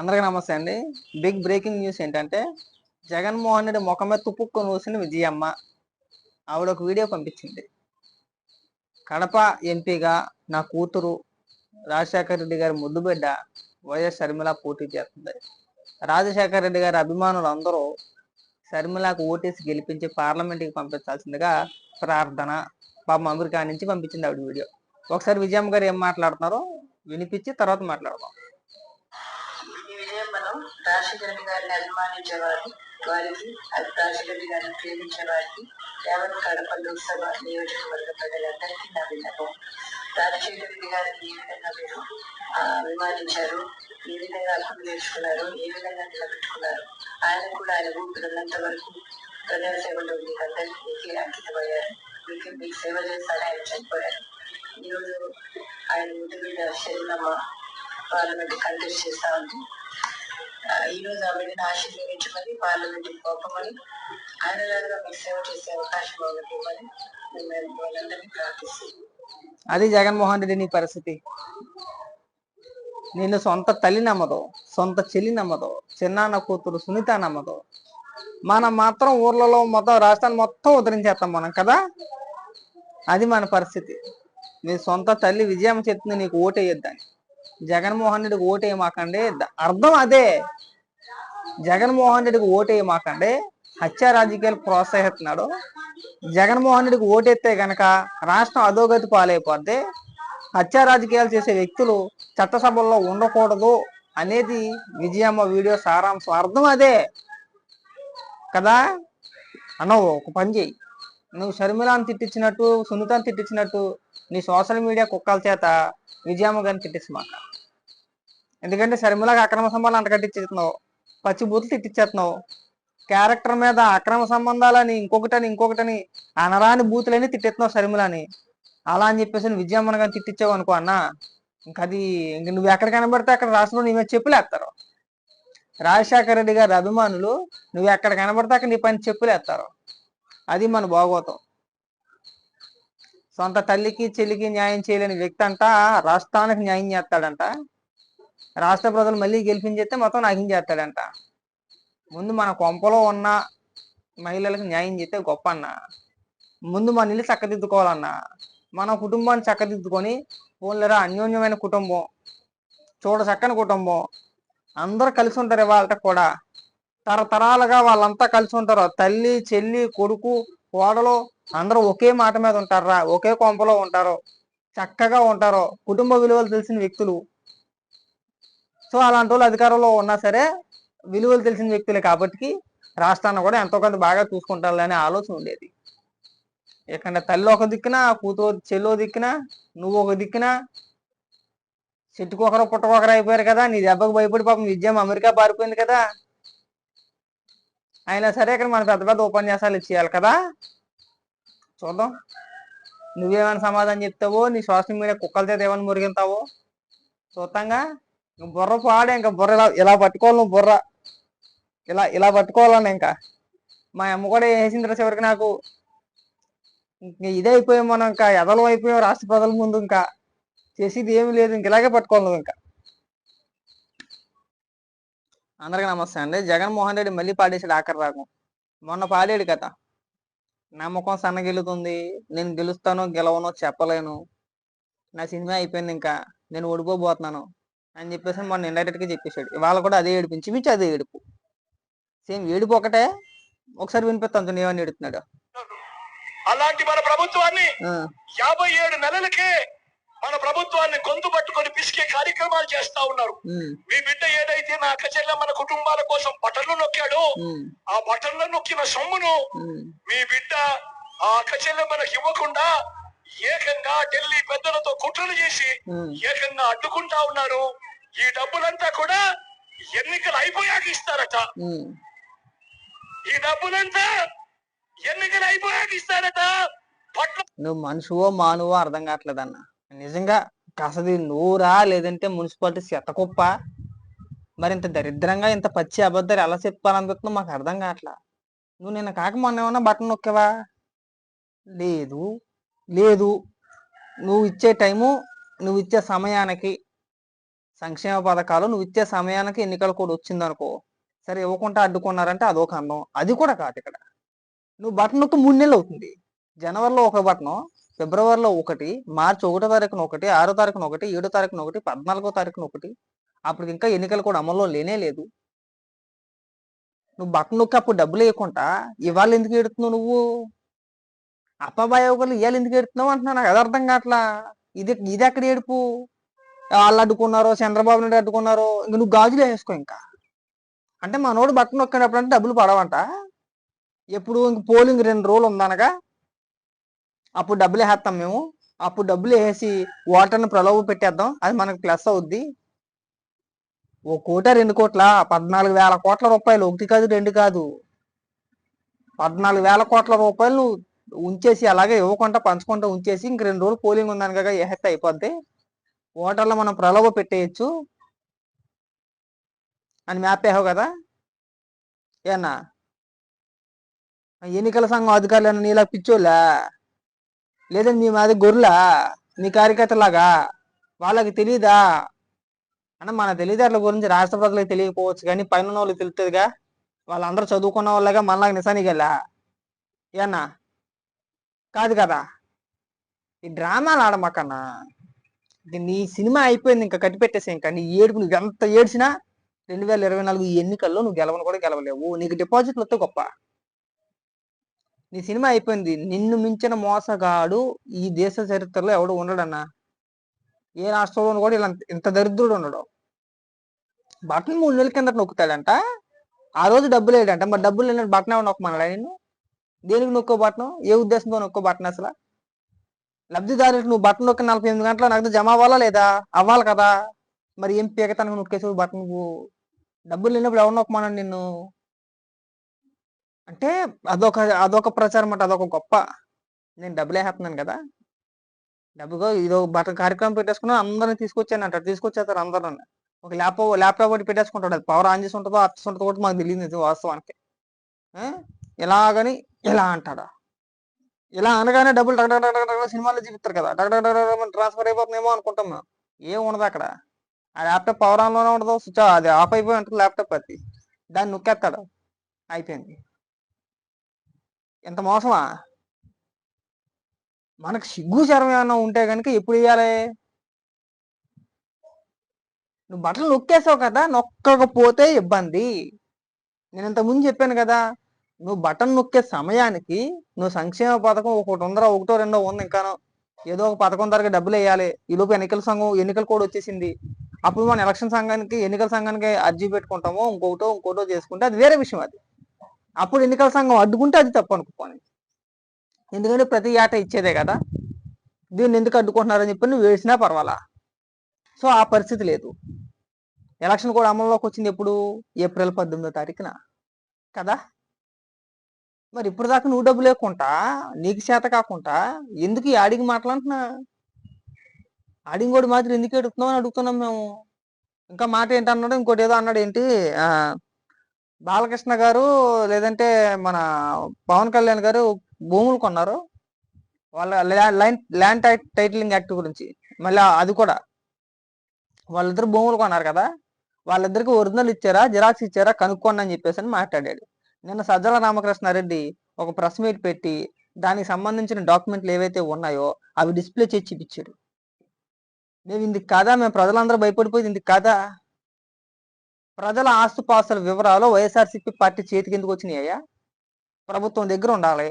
అందరికీ నమస్తే అండి. బిగ్ బ్రేకింగ్ న్యూస్ ఏంటంటే జగన్మోహన్ రెడ్డి ముఖం మీద తుప్పుకొని చూసిన విజయమ్మ. ఆవిడ ఒక వీడియో పంపించింది. కడప ఎంపీగా నా కూతురు రాజశేఖర రెడ్డి గారి ముద్దుబిడ్డ వైఎస్ షర్మిల పోటీ చేస్తుంది. రాజశేఖర రెడ్డి గారి అభిమానులు అందరూ షర్మిలకు ఓటేసి గెలిపించి పార్లమెంట్కి పంపించాల్సిందిగా ప్రార్థన పాపం అమెరికా నుంచి పంపించింది ఆవిడ వీడియో. ఒకసారి విజయమ్మ గారు ఏం మాట్లాడుతున్నారో వినిపించి తర్వాత మాట్లాడదాం. మనం రాజశేఖరరెడ్డి గారిని అభిమానించే వారికి వారికి గారిని ప్రేమించే వారికి యావత్ కడప లోక్సభ నియోజకవర్గ ప్రజలందరికీ నా విన్నపం. రాజశేఖర రెడ్డి గారిని ఏ విధంగా మీరు అభిమానించారు ఏ విధంగా అర్థం నేర్చుకున్నారు ఏ విధంగా నిలబెట్టుకున్నారు ఆయన కూడా ఆయన ఊపిరినంత వరకు ప్రజల సేవలో మీకు అందరికీ మీకే అంకితమయ్యారు మీకు మీకు సేవ చేస్తారని ఆయన చనిపోయారు. ఈరోజు ఆయన ముందు బిడ్డ శరీరమ్మ పార్లమెంట్ కంటెస్ట్ చేస్తా ఉంది. ఈ రోజు ఆ బిడ్డను ఆశీర్వదించమని పార్లమెంట్ పంపమని ఆయన లాగా మీకు సేవ చేసే అవకాశం ఆవిడకి ఇవ్వమని మేము వాళ్ళందరినీ ప్రార్థిస్తున్నాం. అది జగన్మోహన్ రెడ్డి నీ పరిస్థితి. నిన్ను సొంత తల్లి నమ్మదు సొంత చెల్లి నమ్మదు చిన్నాన్న కూతురు సునీత నమ్మదు. మనం మాత్రం ఊర్లలో మొత్తం రాష్ట్రాన్ని మొత్తం ఉద్ధరించేస్తాం మనం కదా? అది మన పరిస్థితి. నీ సొంత తల్లి విజయం చెప్తుంది నీకు ఓటేయొద్దని. జగన్మోహన్ రెడ్డికి ఓటేయమాకండి. అర్థం అదే. జగన్మోహన్ రెడ్డికి ఓటేయమాకండి. హత్య రాజకీయాలు ప్రోత్సహిస్తున్నాడు. జగన్మోహన్ రెడ్డికి ఓటెత్తే గనక రాష్ట్రం అధోగతి పాలైపోద్ది. హత్య రాజకీయాలు చేసే వ్యక్తులు చట్టసభల్లో ఉండకూడదు అనేది విజయమ్మ వీడియో సారాంశం. అర్థం అదే. కదా? అన్న ఒక పని చేయి. నువ్వు షర్మిలాని తిట్టించినట్టు సున్నితను తిట్టించినట్టు నీ సోషల్ మీడియా కుక్కల చేత విజయమ్మ గారిని తిట్టించమాక ఎందుకంటే షర్మిలాకి అక్రమ సంబంధాలు అంటకట్టించేస్తున్నావు పచ్చి బూతులు తిట్టించేస్తున్నావు. క్యారెక్టర్ మీద అక్రమ సంబంధాలని ఇంకొకటని ఇంకొకటని అనరాని బూతులని తిట్టెత్తున్నావు షర్మిలని. అలా అని చెప్పేసి నువ్వు విజయమ్మని కానీ తిట్టించావు అనుకో అన్న ఇంక అది ఇంక నువ్వు ఎక్కడ కనబడితే అక్కడ రాష్ట్రంలో నీ మీద చెప్పులేస్తారు రాజశేఖర రెడ్డి గారి అభిమానులు నువ్వు ఎక్కడ కనబడితే అక్కడ నీ పని చెప్పులేస్తారు అది మన భాగవతం. సొంత తల్లికి చెల్లికి న్యాయం చేయలేని వ్యక్తి అంట రాష్ట్రానికి న్యాయం చేస్తాడంట. రాష్ట్ర ప్రజలు మళ్ళీ గెలిపించేస్తే మొత్తం నాకేం చేస్తాడంట. ముందు మన కొంపలో ఉన్న మహిళలకు న్యాయం చేస్తే గొప్ప అన్న ముందు మన ఇల్లు చక్కదిద్దుకోవాలన్నా. మన కుటుంబాన్ని చక్కదిద్దుకొని పోలేరా అన్యోన్యమైన కుటుంబం చూడ చక్కని కుటుంబం అందరూ కలిసి ఉంటారు ఇవాళ కూడా. తరతరాలుగా వాళ్ళంతా కలిసి ఉంటారు. తల్లి చెల్లి కొడుకు కోడలు అందరూ ఒకే మాట మీద ఉంటారా? ఒకే కొంపలో ఉంటారు. చక్కగా ఉంటారు. కుటుంబ విలువలు తెలిసిన వ్యక్తులు. సో అలాంటి వాళ్ళు అధికారంలో ఉన్నా సరే విలువలు తెలిసిన వ్యక్తులే కాబట్టి రాష్ట్రాన్ని కూడా ఎంతో కొంత బాగా చూసుకుంటారు అనే ఆలోచన ఉండేది. ఇక్కడ తల్లి ఒక దిక్కున కూతురు చెల్లో దిక్కున నువ్వు ఒక దిక్కున. చెట్టుకొకరు పుట్టకొకరు అయిపోయారు కదా. నీ దెబ్బకు భయపడి పాపం విద్యం అమెరికా పారిపోయింది కదా. అయినా సరే ఇక్కడ మన పెద్ద పెద్ద ఉపన్యాసాలు ఇచ్చేయాలి కదా. చూద్దాం. నువ్వేమైనా సమాధానం చెప్తావో నీ సోషల్ మీడియా కుక్కల చేత ఏమైనా మురిగింతావో చూద్దాంగా. బుర్ర పాడే ఇంకా బుర్ర ఇలా ఇలా పట్టుకోవాలి నువ్వు బుర్ర. ఇలా ఇలా పట్టుకోవాలని ఇంకా. మా అమ్మ కూడా వేసింది చివరికి నాకు? ఇంక ఇదే అయిపోయాం మనం ఇంకా ఎదలం అయిపోయాం రాష్ట్ర ప్రజల ముందు ఇంకా. చేసేది ఏమీ లేదు ఇంక ఇలాగే పట్టుకోవాలి నువ్వు ఇంకా. అందరికీ నమస్తే అండి. జగన్మోహన్ రెడ్డి మళ్ళీ పాడేసాడు ఆఖరి రాగం. మొన్న పాడాడు కదా. నమ్మకం సన్నగిలుతుంది నేను గెలుస్తానో గెలవనో చెప్పలేను. నా సినిమా అయిపోయింది ఇంకా. నేను ఓడిపోబోతున్నాను అని చెప్పేసి మొన్న ఇండైరెక్ట్గా చెప్పేశాడు. ఇవాళ కూడా అదే ఏడిపించి మించి అదే ఏడుపు. సేమ్ ఏడుపు ఒకటే. ఒకసారి వినిపిస్తాను ఏమని ఏడుతున్నాడు? అలాంటి మన ప్రభుత్వాన్ని యాభై ఏడు నెలలకే మన ప్రభుత్వాన్ని గొంతు పట్టుకొని పిసికే కార్యక్రమాలు చేస్తా ఉన్నారు. మీ బిడ్డ ఏదైతే నా అక్కచెల్ల మన కుటుంబాల కోసం బటన్లు నొక్కాడో ఆ బటన్లు నొక్కిన సొమ్మును మీ బిడ్డ ఆ అక్కచెల్ల మనకి ఇవ్వకుండా ఏకంగా ఢిల్లీ పెద్దలతో కుట్రలు చేసి. ఏకంగా అడ్డుకుంటా ఉన్నారు. ఈ డబ్బులంతా కూడా ఎన్నికలు అయిపోయాక ఇస్తారట. ఈ డబ్బులంతా ఎన్నికలు అయిపోయాక ఇస్తారట. నువ్వు మనుషువో మానువో అర్థం కావట్లేదన్న. నిజంగా అసలు నూరా లేదంటే మున్సిపాలిటీ శతకుప్ప? మరి ఇంత దరిద్రంగా ఇంత పచ్చి అబద్ధాలు ఎలా చెప్పాలనిపిస్తుందో మాకు అర్థం కావట్లా. నువ్వు నిన్న కాక మొన్న ఏమన్నా బటన్ నొక్కావా? లేదు. లేదు. నువ్వు ఇచ్చే టైము నువ్వు ఇచ్చే సమయానికి సంక్షేమ పథకాలు నువ్వు ఇచ్చే సమయానికి ఎన్నికల కోడ్ వచ్చిందనుకో సరే ఇవ్వకుండా అడ్డుకున్నారంటే అదొక అందం అది కూడా కాదు ఇక్కడ. నువ్వు బటన్ నొక్కి మూడు నెలలు అవుతుంది. జనవరిలో ఒక బటను ఫిబ్రవరిలో ఒకటి మార్చి ఒకటో తారీఖున ఒకటి ఆరో తారీఖున ఒకటి ఏడో తారీఖున ఒకటి పద్నాలుగో తారీఖున ఒకటి అప్పుడు ఇంకా ఎన్నికలు కూడా అమల్లో లేనే లేదు. నువ్వు బటన్ నొక్కి అప్పుడు డబ్బులు వేయకుండా ఇవాళ ఎందుకు ఎడుతున్నావు నువ్వు? అప్పబాయ ఇవాళ ఎందుకు ఎడుతున్నావు అంటున్నాను నాకు అర్థం కావట్లా? ఇది ఇది ఎక్కడ ఏడుపు? వాళ్ళు అడ్డుకున్నారో చంద్రబాబు నాయుడు అడ్డుకున్నారో ఇంక నువ్వు గాజులు వేసుకో ఇంకా. అంటే మనోడు బట్టన్ నొక్కినప్పుడు అంటే డబ్బులు పడవంట. ఎప్పుడు ఇంక పోలింగ్ రెండు రోజులు ఉందనగా అప్పుడు డబ్బులు వేసేస్తాం మేము. అప్పుడు డబ్బులు వేసి ఓటర్ని ప్రలోభ పెట్టేద్దాం. అది మనకి ప్లస్ అవుద్ది. ఓ కోట రెండు కోట్ల? పద్నాలుగు వేల కోట్ల రూపాయలు. ఒకటి కాదు రెండు కాదు. పద్నాలుగు వేల కోట్ల రూపాయలు ఉంచేసి అలాగే ఇవ్వకుండా పంచకుండా ఉంచేసి ఇంక రెండు రోజులు పోలింగ్ ఉందని కాక ఎహెత్ అయిపోద్ది ఓటర్లు మనం ప్రలోభ పెట్టేయచ్చు. అని మ్యాప్ వేసావు కదా? ఏనా? ఎన్నికల సంఘం అధికారులు నీలా పిచ్చోళ్ళా? లేదంటే మీ మాది గొర్రెలా? మీ కార్యకర్తలాగా? వాళ్ళకి తెలియదా అన్న మన తెలివితేటల గురించి రాష్ట్ర ప్రజలకు తెలియకపోవచ్చు కానీ పైన వాళ్ళకి తెలుస్తుందిగా వాళ్ళందరూ చదువుకున్న వాళ్ళగా మనలాగా నిశానికి వెళ్ళా ఏనా కాదు కదా? ఈ డ్రామాలు ఆడమాకన్నా? ఇది నీ సినిమా అయిపోయింది ఇంకా కట్టిపెట్టేసే ఇంకా. నీ ఏడుపు నువ్వు ఎంత ఏడ్చినా రెండు వేల ఇరవై నాలుగు ఈ ఎన్నికల్లో నువ్వు గెలవను కూడా గెలవలేవు. నీకు డిపాజిట్లు వస్తే గొప్ప. నీ సినిమా అయిపోయింది. నిన్ను మించిన మోసగాడు ఈ దేశ చరిత్రలో ఎవడు ఉండడన్నా? ఏ రాష్ట్రంలోనూ కూడా ఇలా ఇంత దరిద్రుడు ఉండడు. బటన్ మూడు నెలల కింద నొక్కుతాడంట. ఆ రోజు డబ్బులు వేయడంట మరి డబ్బులు లేని బటన్ ఏమన్నా నొక్కమన్నాడా నేను దేనికి నొక్కో బటన్ ఏ ఉద్దేశంతో నొక్కో బటన్ అసలు? లబ్ధిదారులకు నువ్వు బటన్ నొక్కి నలభై ఎనిమిది గంటల నగదు జమ అవ్వాలా లేదా? అవ్వాలి కదా. మరి ఏం పీకతానికి నొక్కేసి బటన్ నువ్వు? డబ్బులు లేనప్పుడు ఎవరు నొక్కమన్నాడు నిన్ను? అంటే అదొక అదొక ప్రచారం అంటే అదొక గొప్ప. నేను డబ్బులు వేస్తున్నాను కదా. డబ్బుగా ఇదో బట్ట కార్యక్రమం పెట్టేసుకున్నా అందరిని తీసుకొచ్చాను అంటారు. తీసుకొచ్చేస్తారు అందరూ ఒక ల్యాప్టాప్ ల్యాప్టాప్ ఒకటి పెట్టేసుకుంటాడు. అది పవర్ ఆన్ చేసి ఉంటుందో ఆఫ్ ఉంటుందో కూడా మాకు తెలియదు ఇది వాస్తవానికి. ఆ? ఇలాగని ఇలా అంటాడా? ఇలా అనగానే డబ్బులు డగ డగ డగ సినిమాలో చూపిస్తారు కదా. డగ డగ ట్రాన్స్ఫర్ అయిపోతుందేమో అనుకుంటాం మేము. ఏం ఉండదు అక్కడ. ఆ ల్యాప్టాప్ పవర్ ఆన్లోనే ఉండదు. స్విచ్ అది ఆఫ్ అయిపోయి ఉంటుంది ల్యాప్టాప్ అది. దాన్ని నొక్కేస్తాడు. అయిపోయింది. ఎంత మోసమా? మనకు సిగ్గు శరం ఏమైనా ఉంటే కనుక ఎప్పుడు వేయాలి నువ్వు బట్టలు నొక్కేసావు కదా నొక్కకపోతే ఇబ్బంది. నేను ఇంతకుముందు ముందు చెప్పాను కదా నువ్వు బటన్ నొక్కే సమయానికి నువ్వు సంక్షేమ పథకం ఒకటి ఉందరా ఒకటో రెండో ఉంది ఇంకానో. ఏదో ఒక పథకం ధరకు డబ్బులు వేయాలి. ఈలోపు ఎన్నికల సంఘం ఎన్నికల కోడ్ వచ్చేసింది. అప్పుడు మన ఎలక్షన్ సంఘానికి ఎన్నికల సంఘానికి అర్జీ పెట్టుకుంటామో ఇంకొకటో ఇంకోటో చేసుకుంటే అది వేరే విషయం అది. అప్పుడు ఎన్నికల సంఘం అడ్డుకుంటే అది తప్పు అనుకోని. ఎందుకంటే ప్రతి ఏట ఇచ్చేదే కదా. దీన్ని ఎందుకు అడ్డుకుంటున్నారని చెప్పి నువ్వు వేసినా పర్వాలా? సో ఆ పరిస్థితి లేదు. ఎలక్షన్ కూడా అమల్లోకి వచ్చింది ఎప్పుడు? ఏప్రిల్ పద్దెనిమిదో తారీఖున. కదా? మరి ఇప్పుడు దాకా నువ్వు డబ్బు లేకుండా నీకు చేత కాకుండా ఎందుకు ఈ ఆడికి మాట్లాడుతున్నా ఆడికి కూడా మాత్రం ఎందుకు ఎడుతున్నావు అని అడుగుతున్నాం మేము. ఇంకా మాట ఏంటి అన్నాడు ఇంకోటి ఏదో అన్నాడు ఏంటి? ఆ బాలకృష్ణ గారు లేదంటే మన పవన్ కళ్యాణ్ గారు భూములు కొన్నారు. వాళ్ళ లైన్ ల్యాండ్ టైటిలింగ్ యాక్ట్ గురించి. మళ్ళీ అది కూడా. వాళ్ళిద్దరు భూములు కొన్నారు కదా. వాళ్ళిద్దరికి ఒరిజినల్ ఇచ్చారా జిరాక్స్ ఇచ్చారా కనుక్కోండి అని చెప్పేసి అని మాట్లాడాడు. నిన్న సజ్జల రామకృష్ణారెడ్డి ఒక ప్రెస్ మీట్ పెట్టి దానికి సంబంధించిన డాక్యుమెంట్లు ఏవైతే ఉన్నాయో అవి డిస్ప్లే చేసి చూపించాడు మేము ఇందుకు కాదా? మేము ప్రజలందరూ భయపడిపోయింది ఇందుకు కాదా? ప్రజల ఆస్తుపాస్తుల వివరాలు వైఎస్ఆర్సీపీ పార్టీ చేతికి ఎందుకు వచ్చినాయ్యా ప్రభుత్వం దగ్గర ఉండాలి.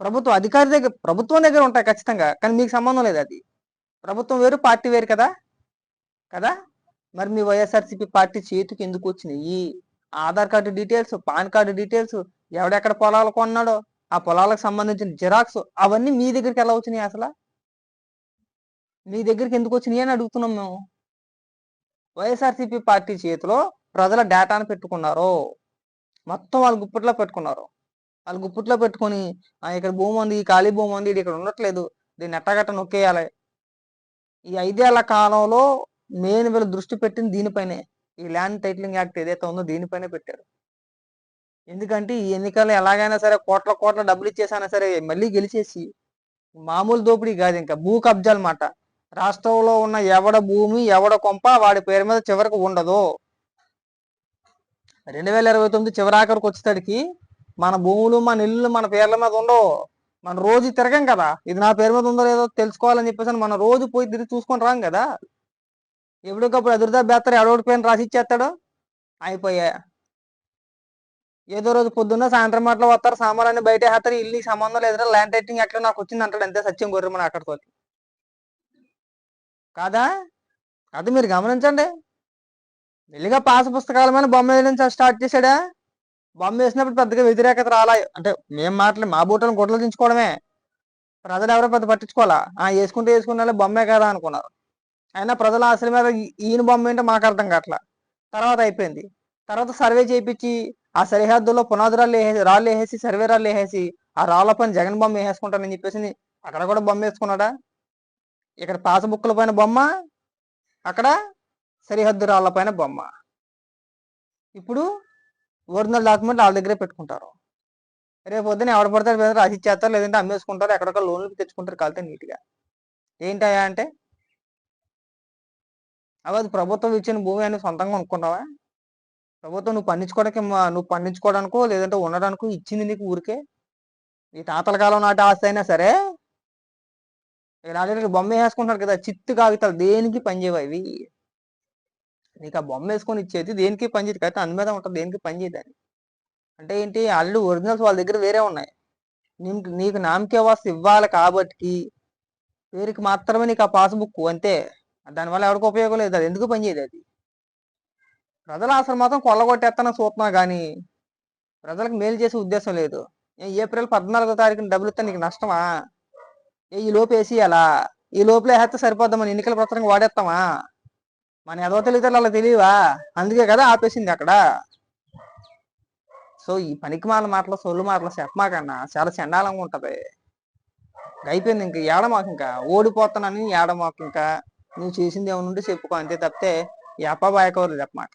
ప్రభుత్వం అధికారి దగ్గర ప్రభుత్వం దగ్గర ఉంటాయి ఖచ్చితంగా కానీ మీకు సంబంధం లేదు అది. ప్రభుత్వం వేరు పార్టీ వేరు కదా? కదా? మరి మీ వైఎస్ఆర్సీపీ పార్టీ చేతికి ఎందుకు వచ్చినాయి? Aadhaar card details PAN card details ఎవడెక్కడ పొలాలు కొన్నాడో ఆ పొలాలకు సంబంధించిన జిరాక్స్ అవన్నీ మీ దగ్గరికి ఎలా వచ్చినాయి అసలు? మీ దగ్గరికి ఎందుకు వచ్చినాయి అని అడుగుతున్నాం మేము. వైఎస్ఆర్సీపీ పార్టీ చేతిలో ప్రజల డేటాను పెట్టుకున్నారు. మొత్తం వాళ్ళ గుప్పట్లో పెట్టుకున్నారు. వాళ్ళు గుప్పట్లో పెట్టుకొని "ఆ, ఇక్కడ భూమి ఉంది ఖాళీ భూమి ఉంది ఇది ఇక్కడ ఉండట్లేదు దీన్ని ఎట్టగట్ట నొక్కేయాలి. ఈ ఐదేళ్ళ కాలంలో మెయిన్ వీళ్ళు దృష్టి పెట్టింది దీనిపైనే. ఈ ల్యాండ్ టైటిలింగ్ యాక్ట్ ఏదైతే ఉందో దీనిపైనే పెట్టారు. ఎందుకంటే ఈ ఎన్నికలు ఎలాగైనా సరే కోట్ల కోట్ల డబ్బులు ఇచ్చేసైనా సరే మళ్ళీ గెలిచేసి మామూలు దోపిడీ కాదు ఇంకా భూ కబ్జాలు మాట. రాష్ట్రంలో ఉన్న ఎవడ భూమి ఎవడ కొంప వాడి పేరు మీద చివరికి ఉండదు. రెండు వేల ఇరవై తొమ్మిది చివరాఖరికి వచ్చేసరికి మన భూములు మన ఇల్లు మన పేర్ల మీద ఉండవు. మనం రోజు తిరగం కదా. ఇది నా పేరు మీద ఉందో లేదో తెలుసుకోవాలని చెప్పేసి మనం రోజు పోయి తిరిగి చూసుకొని రాం కదా. ఎప్పటికప్పుడు ఎదురుదా బెత్తరు ఎవడోడిపోయిన రాసి ఇచ్చేస్తాడు? అయిపోయా. ఏదో రోజు పొద్దున్న సాయంత్రం మాటలో వస్తారు సామాన్లన్నీ బయట వేస్తారు ఇల్లు సంబంధం లేదురా ల్యాండ్ రైటింగ్ ఎక్కడ నాకు వచ్చింది అంటాడు అంతే సత్యం గొర్రె మన అక్కడితో కాదా? అది మీరు గమనించండి. మెల్లిగా పాస పుస్తకాల మీద బొమ్మ వేయడం స్టార్ట్ చేశాడా? బొమ్మ వేసినప్పుడు పెద్దగా వ్యతిరేకత రాలా? అంటే మేం మాటలు మా బూటలను గుడ్లు దించుకోవడమే. ప్రజలు ఎవరో పెద్ద పట్టించుకోవాలా? ఆ వేసుకుంటే వేసుకున్న బొమ్మే కదా అనుకున్నారు. అయినా ప్రజల ఆశల మీద ఈయన బొమ్మ ఏంటో మాకు అర్థం కావట్లా. తర్వాత అయిపోయింది. తర్వాత సర్వే చేయించి ఆ సరిహద్దులో పునాదురాలు వేసేసి రాళ్ళు వేసేసి సర్వే రాళ్ళు వేసేసి ఆ రాళ్ళ పని జగన్ బొమ్మ వేసేసుకుంటానని చెప్పేసి అక్కడ కూడా బొమ్మ వేసుకున్నాడా? ఇక్కడ పాత పైన బొమ్మ అక్కడ సరిహద్దు రాళ్ళ పైన బొమ్మ. ఇప్పుడు ఒరిజినల్ డాక్యుమెంట్ వాళ్ళ దగ్గరే పెట్టుకుంటారు. రేపు పొద్దున ఎవడ పడతారు పేద రాసి ఇచ్చేస్తారు లేదంటే అమ్మేసుకుంటారు ఎక్కడొక్క లోన్లు తెచ్చుకుంటారు కలితే నీట్గా. ఏంటయా అంటే అవి అది ప్రభుత్వం ఇచ్చిన భూమి అని సొంతంగా కొనుక్కున్నావా? ప్రభుత్వం నువ్వు పండించుకోవడానికి నువ్వు పండించుకోవడానికో లేదంటే ఉండడానికో ఇచ్చింది నీకు ఊరికే? ఈ తాతల కాలం నాటి ఆస్తి అయినా సరే ఇక్కడ బొమ్మ వేసుకుంటారు కదా చిత్తు కాగితాలు దేనికి పనిచేయవు అవి? నీకు ఆ బొమ్మ వేసుకొని ఇచ్చేది దేనికి పనిచేయదు అయితే అందు మీద ఉంటుంది దేనికి పనిచేయదు అని అంటే ఏంటి ఆల్రెడీ ఒరిజినల్స్ వాళ్ళ దగ్గర వేరే ఉన్నాయి. నీకు నీకు నామకే వాస్తు ఇవ్వాలి కాబట్టి పేరుకి మాత్రమే నీకు ఆ పాస్బుక్ అంతే దానివల్ల ఎవరికి ఉపయోగం లేదు అది ఎందుకు పనిచేయదు అది? ప్రజల అసలు మాత్రం కొల్లగొట్టేస్తానని చూస్తున్నా కానీ ప్రజలకు మేలు చేసే ఉద్దేశం లేదు. ఏప్రిల్ పద్నాలుగో తారీఖున డబ్బులు ఇస్తే నీకు నష్టమా? ఈ లోపు వేసేయాలా ఈ లోపల వేస్తే సరిపోద్దా మన ఎన్నికల ప్రచారంగా వాడేస్తామా? మన ఎదవ తెలియదు అలా తెలియవా అందుకే కదా ఆపేసింది అక్కడ. సో ఈ పనికిమాల మాటలు సొల్లు మాటలు చెప్పమాకన్నా చాలా చండాలంగా ఉంటది. అయిపోయింది ఇంక. ఏడమాకు ఇంకా? ఓడిపోతానని ఏడమాకు ఇంకా? నువ్వు చేసింది ఏమైనా ఉంటే చెప్పుకో అంతే తప్పితే ఎప్ప అప్ప చెప్పమాక.